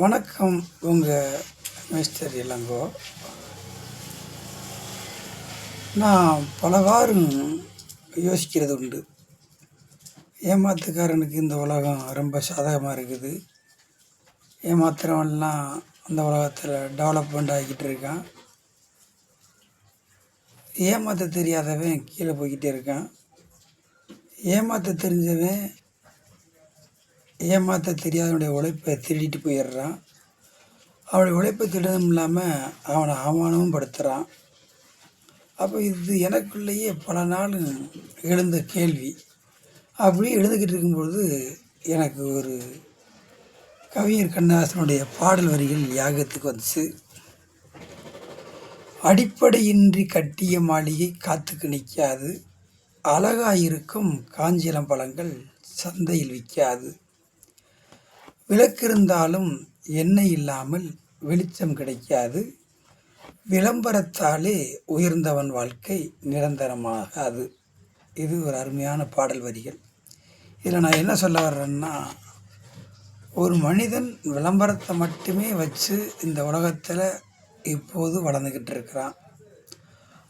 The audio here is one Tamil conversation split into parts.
வணக்கம் உங்கள் மிஸ்டர் இளங்கோ. நான் பலவாறும் யோசிக்கிறது உண்டு ஏமாத்துக்காரனுக்கு இந்த உலகம் ரொம்ப சாதகமாக இருக்குது. ஏமாத்துறவன்லாம் அந்த உலகத்தில் டெவலப்மெண்ட் ஆகிக்கிட்டு இருக்கான். ஏமாற்ற தெரியாதவன் கீழே போய்கிட்டே இருக்கான். ஏமாற்ற தெரிஞ்சவன் ஏமாற்ற தெரியாதவனுடைய உழைப்பை திருடிட்டு போயிடுறான். அவனுடைய உழைப்பை திருடவும் இல்லாமல் அவனை அவமானமும் படுத்துகிறான் அப்போ இது எனக்குள்ளேயே பல நாள் எழுந்த கேள்வி. அப்படியே எழுந்துக்கிட்டு இருக்கும்பொழுது எனக்கு ஒரு கவிஞர் கண்ணதாசனுடைய பாடல் வரிகள் யாகத்துக்கு வந்துச்சு. அடிப்படையின்றி கட்டிய மாளிகை காத்துக்கு நிற்காது அழகாயிருக்கும் காஞ்சிலம் பழங்கள் சந்தையில் விற்காது. விளக்கிருந்தாலும் எண்ணெய் இல்லாமல் வெளிச்சம் கிடைக்காது. விளம்பரத்தாலே உயர்ந்தவன் வாழ்க்கை நிரந்தரமாகாது. இது ஒரு அருமையான பாடல் வரிகள். இதில் நான் என்ன சொல்ல வர்றேன்னா ஒரு மனிதன் விளம்பரத்தை மட்டுமே வச்சு இந்த உலகத்தில் இப்போது வளர்ந்துக்கிட்டு இருக்கிறான்.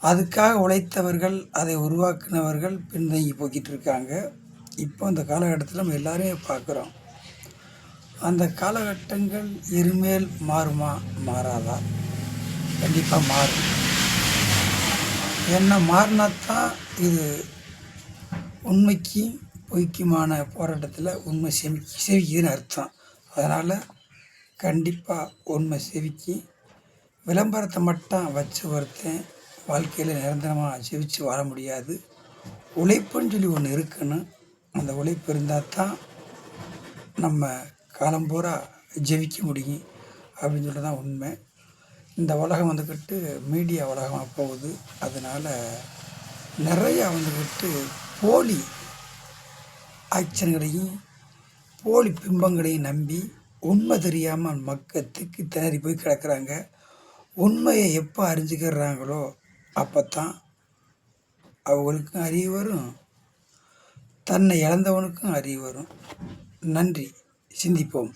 அதுக்காக உழைத்தவர்கள் அதை உருவாக்கினவர்கள் பின்தங்கி போய்கிட்டு இருக்காங்க. இப்போ இந்த காலகட்டத்தில் நம்ம எல்லாரையும் பார்க்குறோம். அந்த காலகட்டங்கள் இருமேல் மாறுமா? மாறாதா? கண்டிப்பாக மாறும். என்ன மாறினாத்தான் இது உண்மைக்கு பொய்க்குமான போராட்டத்தில் உண்மை செவி செவிக்குதுன்னு அர்த்தம். அதனால் கண்டிப்பாக உண்மை செவிக்கு விளம்பரத்தை மட்டும் வச்சு ஒருத்தன் வாழ்க்கையில் நிரந்தரமாக ஜெயிச்சு வாழ முடியாது. உழைப்புன்னு சொல்லி ஒன்று இருக்கணும். அந்த உழைப்பு இருந்தால் தான் நம்ம காலம் பூரா ஜெயிக்க முடியும் அப்படின்னு சொல்லி தான் உண்மை. இந்த உலகம் வந்துக்கிட்டு மீடியா உலகமாக போகுது அதனால் நிறையா வந்துக்கிட்டு போலி ஆக்ஷன்களையும் போலி பிம்பங்களையும் நம்பி உண்மை தெரியாமல் மக்கள் திக்கி திணறி போய் கிடக்கிறாங்க. உண்மையை எப்போ அறிஞ்சுக்கிறாங்களோ அப்போ தான் அவங்களுக்கும் அறிவு வரும். தன்னை இழந்தவனுக்கும் அறிவு வரும். நன்றி. சிந்திப்போம்.